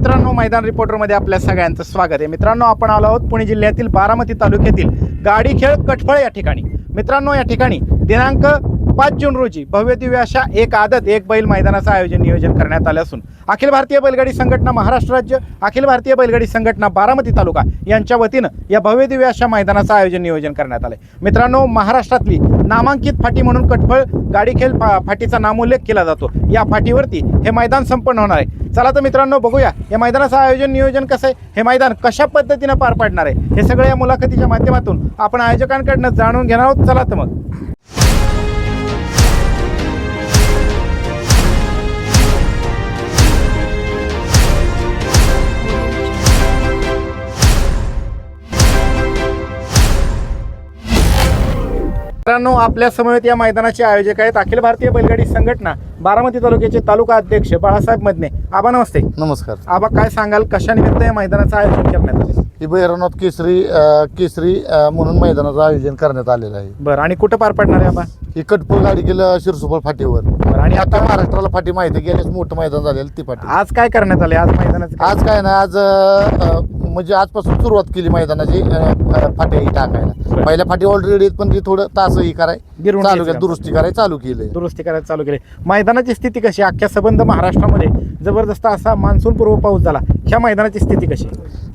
मित्रांनो मैदान रिपोर्टरमध्ये आपल्या सगळ्यांचं स्वागत आहे. मित्रांनो आपण आलो आहोत पुणे जिल्ह्यातील बारामती तालुक्यातील गाडीखेळ कटफळ या ठिकाणी. मित्रांनो या ठिकाणी दिनांक पाच जून रोजी भव्य दिव्य अशा एक आदत एक बैल मैदानाचं आयोजन नियोजन करण्यात आलं असून अखिल भारतीय बैलगाडी संघटना महाराष्ट्र राज्य अखिल भारतीय बैलगाडी संघटना बारामती तालुका यांच्या वतीनं या भव्य दिव्य अशा मैदानाचं आयोजन नियोजन करण्यात आलंय. मित्रांनो महाराष्ट्रातली नामांकित फाटी म्हणून कटफळ गाडीखेळ फा फाटीचा नामोल्लेख केला जातो. या फाटीवरती हे मैदान संपन्न होणार आहे. चला तर मित्रांनो बघूया. या मैदानाचं आयोजन नियोजन कसं आहे? हे मैदान कशा पद्धतीनं पार पाडणार आहे? हे सगळं या मुलाखतीच्या माध्यमातून आपण आयोजकांकडनं जाणून घेणार आहोत. चला तर मग. मित्रांनो आपल्या समवेत या मैदानाचे आयोजक आहेत अखिल भारतीय बैलगाडी संघटना. बारामती तालुक्याचे तालुका अध्यक्ष बाळासाहेब मदने. आबा नमस्ते. नमस्कार. आबा काय सांगाल? कशा निमित्त या मैदानाचं आयोजन करण्यात आले ही भैरवनाथ केसरी अ, केसरी अ, म्हणून मैदानाचं आयोजन करण्यात आलेलं आहे. बरं आणि कुठं पार पडणार आहे आबा? ही कटपूर गाडी केलं शिरसोबळ फाटीवर. बरं आणि आता आता महाराष्ट्राला फाटी माहिती गेलेच मोठं मैदान झालेलं ती फाटी. आज काय करण्यात आले आज मैदानाचं काय? आज काय? ना आज अ, अ, म्हणजे आजपासून सुरुवात केली मैदानाची फाटी टाकायला. पहिल्या फाटी ऑलरेडी पण ती थोडं तास ही कराय चालू केलं दुरुस्ती कराय चालू केलंय दुरुस्ती करायला चालू केले. मैदानाची स्थिती कशी? अख्ख्या संबंध महाराष्ट्रामध्ये जबरदस्त असा मान्सून पूर्व पाऊस झाला. ह्या मैदानाची स्थिती कशी?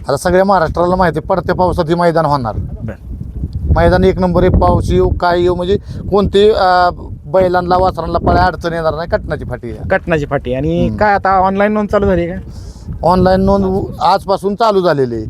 आता सगळ्या महाराष्ट्राला माहिती पडत्या पावसात ही मैदान होणार. मैदान एक नंबर आहे पाऊस येऊ काय येऊ म्हणजे कोणते बैलांना वासरांना पळ्या अडचण येणार नाही कटनाची फाटी कटनाची फाटी. आणि. काय आता ऑनलाईन नोंद चालू झाली का? ऑनलाईन नोंद आजपासून चालू झालेली आहे.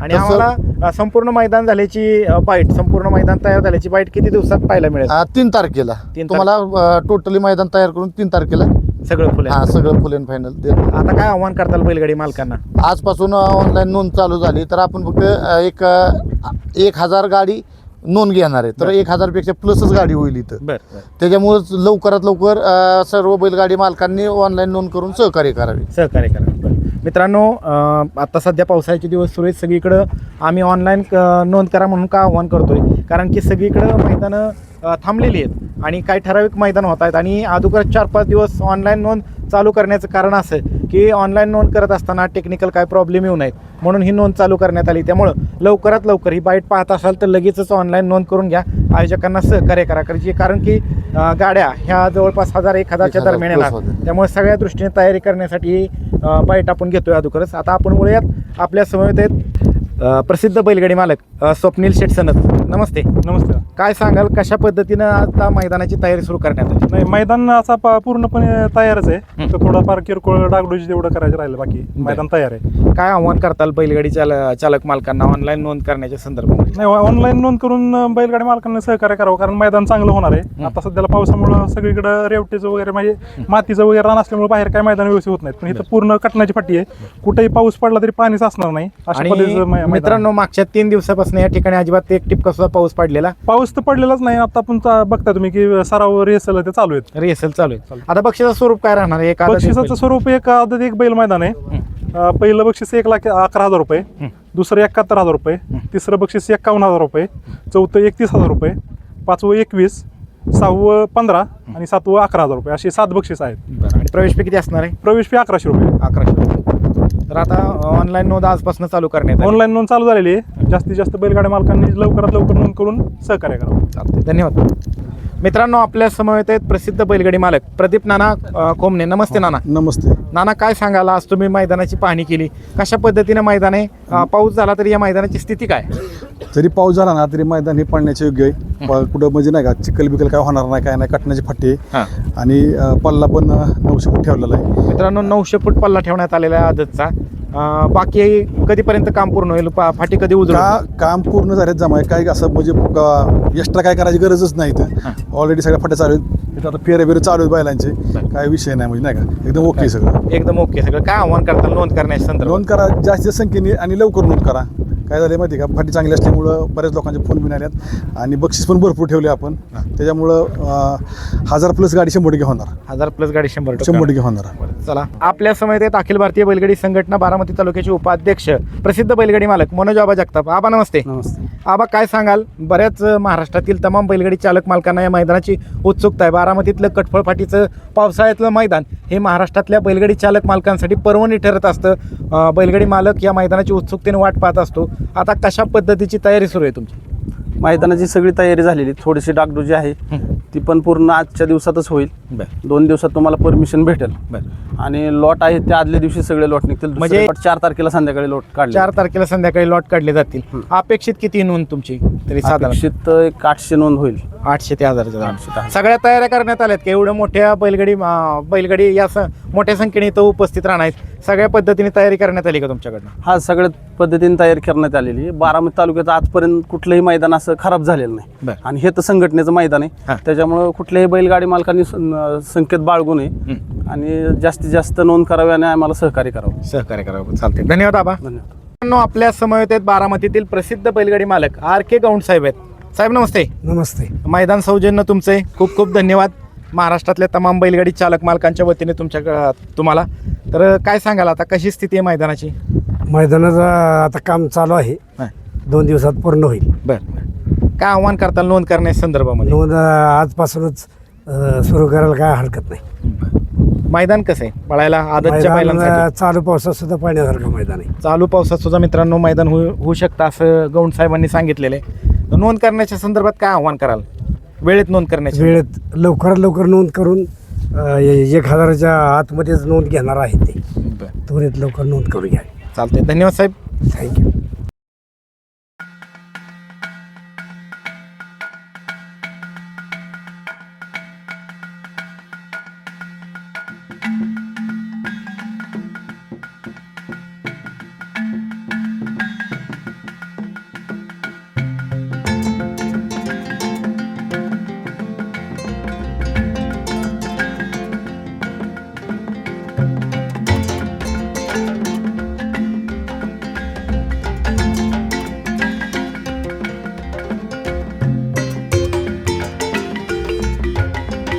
आणि तसं- आम्हाला अ, संपूर्ण मैदान झाल्याची अ, बाईट संपूर्ण मैदान तयार झाल्याची बाईट किती दिवसात पाहायला मिळेल? तीन तारखेला. तीन तुम्हाला टोटली मैदान तयार करून तीन तारखेला सगळं फुले हा सगळं फुल अँड फायनल देतो. आता काय आव्हान करताल बैलगाडी मालकांना? आजपासून ऑनलाईन नोंद चालू झाली तर आपण फक्त अं, एक अं, एक हजार गाडी नोंद घेणार आहे. तर बरं. एक हजारपेक्षा प्लसच गाडी होईल इथं. बर बर. त्याच्यामुळेच लवकरात लवकर अं, सर्व बैलगाडी मालकांनी ऑनलाईन नोंद करून सहकार्य करावे. सहकार्य करा बरं. मित्रांनो आत्ता सध्या पावसाळ्याचे दिवस सुरू आहेत. सगळीकडं आम्ही ऑनलाईन क नोंद करा म्हणून का आव्हान आहे कारण की सगळीकडं मैदानं थांबलेली आहेत. आणि काही ठराविक मैदान होत आहेत. आणि अगोदर चार पाच दिवस ऑनलाईन नोंद चालू करण्याचं कारण असं की ऑनलाईन नोंद करत असताना टेक्निकल काय प्रॉब्लेम येऊ नयेत. म्हणून ही नोंद चालू करण्यात आली. त्यामुळं लवकरात लवकर ही बाईट पाहत असाल तर लगेचच ऑनलाईन नोंद करून घ्या. आयोजकांना सहकार्य करा. कारण की कारण की गाड्या ह्या जवळपास हजार एक हजारच्या 1000 दरम्यान येणार. त्यामुळे सगळ्या दृष्टीने तयारी करण्यासाठी ही बाईट आपण घेतोय अगोदरच आता आपण बोलूयात आपल्या समवेत आहेत प्रसिद्ध बैलगाडी मालक स्वप्नील शेठ सनत नमस्ते. नमस्ते. काय सांगाल कशा पद्धतीनं आता मैदानाची तयारी सुरू करण्यात आली? नाही मैदान असा प- पूर्णपणे तयारच आहे. तर थोडाफार किरकोळ डागडुजी तेवढं करायचं राहिलं बाकी मैदान तयार आहे. काय आव्हान करताल बैलगाडी चाल चालक मालकांना ऑनलाईन नोंद करण्याच्या संदर्भामध्ये नाही ऑनलाईन नोंद करून अं, बैलगाडी मालकांना सहकार्य करावं कारण मैदान चांगलं होणार आहे. आता सध्याला पावसामुळं सगळीकडे रेवटीचं वगैरे म्हणजे मातीचं वगैरे रान असल्यामुळे बाहेर काय मैदान व्यवस्थित होत नाहीत. पण इथं पूर्ण कटण्याची फाटी आहे. कुठेही पाऊस पडला तरी पाणीच असणार नाही. अशा आणि पद्धतीचं मै- मैदान आहे. मित्रांनो मागच्या तीन दिवसापासून या ठिकाणी अजिबात एक टिपका सुद्धा पाऊस पडलेला. पाऊस तर पडलेलाच नाही. आता आपण चा- बघता तुम्ही की सराव रेसल ते चालू आहेत. रिहर्सल चालू आहे आता बक्षिसाचं स्वरूप काय राहणार आहे? एक आदत, एक बक्षिसाचं. स्वरूप एक आदत एक बैल मैदान आहे. अं, पहिलं बक्षीस एक लाख अकरा हजार रुपये. हं. दुसरं एकाहत्तर हजार रुपये. तिसरं बक्षीस एक्कावन्न हजार रुपये. चौथं एकतीस हजार रुपये. पाचवं एकवीस. सहावं पंधरा. आणि सातवं अकरा हजार रुपये. अशी सात बक्षीस आहेत. बरं. आणि प्रवेश फी किती असणार आहे? प्रवेश फी अकराशे रुपये. अकराशे रुपये. तर आता ऑनलाईन नोंद आजपासून चालू करण्यात आली. ऑनलाईन नोंद चालू झालेली आहे. जास्तीत जास्त बैलगाड्या मालकांनी लवकरात लवकर नोंद करून सहकार्य करावं. चालतंय. धन्यवाद. मित्रांनो आपल्या समवेत आहेत प्रसिद्ध बैलगाडी मालक प्रदीप नाना अ, कोमने. नमस्ते नाना. नमस्ते. नाना काय सांगाल? आज तुम्ही मैदानाची पाहणी केली. कशा पद्धतीने मैदान आहे अ, पाऊस झाला तरी या मैदानाची स्थिती काय? जरी पाऊस झाला ना तरी मैदान हे पडण्याचे योग्य आहे. प- कुठं म्हणजे नाही का चिखल बिकल काय होणार नाही काय नाही कटण्याची फाटी आहे. हां. आणि अ, पल्ला पण अ, नऊशे फूट ठेवलेला आहे. मित्रांनो नऊशे फूट पल्ला ठेवण्यात आलेला आहे आदतचा. अ, बाकी कधीपर्यंत काम पूर्ण होईल? पा- फाटी कधी उजळ? का काम पूर्ण झाल्यात जमा. काय असं म्हणजे एक्स्ट्रा काय करायची गरजच नाही हां. इथं ऑलरेडी सगळ्या फाट्या चालू आहेत. इथं आता फेरे बिरे चालू आहेत बैलांचे. काय विषय नाही म्हणजे नाही का? एकदम ओके सगळं. एकदम ओके सगळं. काय आव्हान करताल? नोंद करण्याच्या संदर्भात. नोंद करा जास्तीत संख्येने आणि लवकर नोंद करा. काय झालं माहिती का? फाटी चांगली असल्यामुळं बऱ्याच लोकांचे फोन बिन आल्यात. आणि बक्षीस पण भरपूर ठेवले आपण. त्याच्यामुळं अं, हजार प्लस गाडी शंभर टक्के होणार. हजार प्लस गाडी शंभर टक्के. शंभर टक्के होणार. चला. आपल्या समयेत आहेत अखिल भारतीय बैलगाडी संघटना बारामती तालुक्याचे उपाध्यक्ष प्रसिद्ध बैलगाडी मालक मनोज आबा जगताप. आबा नमस्ते. नमस्ते. आबा काय सांगाल? बऱ्याच अ, महाराष्ट्रातील तमाम बैलगाडी चालक मालकांना या मैदानाची उत्सुकता आहे. बारामतीतलं कटफळ फाटीचं पावसाळ्यातलं मैदान हे महाराष्ट्रातल्या बैलगाडी चालक मालकांसाठी पर्वणी ठरत असतं. अ, बैलगाडी मालक या मैदानाची उत्सुकतेने वाट पाहत असतो. आता कशा पद्धतीची तयारी सुरू आहे तुमची? मैदानाची सगळी तयारी झालेली. थोडीशी डागडुजी आहे. ती पण पूर्ण आजच्या दिवसातच होईल. दोन दिवसात तुम्हाला परमिशन भेटेल. आणि लॉट आहे ते आदल्या दिवशी सगळे लॉट निघतील. म्हणजे- चार तारखेला संध्याकाळी लॉट काढले. चार तारखेला संध्याकाळी लॉट काढले जातील. अपेक्षित किती नोंद तुमची? तरी साधारण. अपेक्षित एक आठशे नोंद होईल. आठशे ते. हजार. सगळ्या तयाऱ्या करण्यात आल्यात की? एवढ्या मोठ्या बैलगाडी बैलगाडी या मोठ्या संख्येने इथं उपस्थित राहणार आहेत. सगळ्या पद्धतीने तयारी करण्यात आली का तुमच्याकडनं? हा सगळ्या पद्धतीने तयारी करण्यात आलेली आहे. बारामती तालुक्यात आजपर्यंत कुठलंही मैदान असं खराब झालेलं नाही. आणि हे तर संघटनेचं मैदान हा. आहे त्याच्यामुळं कुठल्याही बैलगाडी मालकांनी सं- संकेत बाळगू नये. आणि जास्तीत जास्त नोंद करावी आणि आम्हाला सहकार्य करावं. सहकार्य करावं. चालते धन्यवाद आबा. धन्यवाद. मित्रांनो, आपल्या समवेत आहेत बारामतीतील प्रसिद्ध बैलगाडी मालक आर के गौंड साहेब आहेत. साहेब नमस्ते. नमस्ते. मैदान सौजन्य तुमचे खूप खूप धन्यवाद. महाराष्ट्रातल्या तमाम बैलगाडी चालक मालकांच्या वतीने तुमच्या तुम्हाला. तर काय सांगाल आता? कशी स्थिती आहे मैदानाची? मैदानाचं आता काम चालू आहे. दोन दिवसात पूर्ण होईल. बरं काय आव्हान करताल नोंद करण्याच्या संदर्भामध्ये? नोंद आजपासूनच सुरू करायला काय हरकत नाही. मैदान कसं आहे? पळायला आदतच्या मैदान चालू पावसात सुद्धा पाण्यासारखं मैदान आहे. चालू पावसात सुद्धा मित्रांनो मैदान होऊ होऊ शकतं असं गौंड साहेबांनी सांगितलेलं आहे. नोंद करण्याच्या संदर्भात काय आव्हान कराल? वेळेत नोंद करण्याची. वेळेत लवकरात लवकर नोंद करून अं, ए- एक हजाराच्या आतमध्येच नोंद घेणार आहे ते. बरं. त्वरित लवकर नोंद करून घ्या. चालते धन्यवाद साहेब. थँक्यू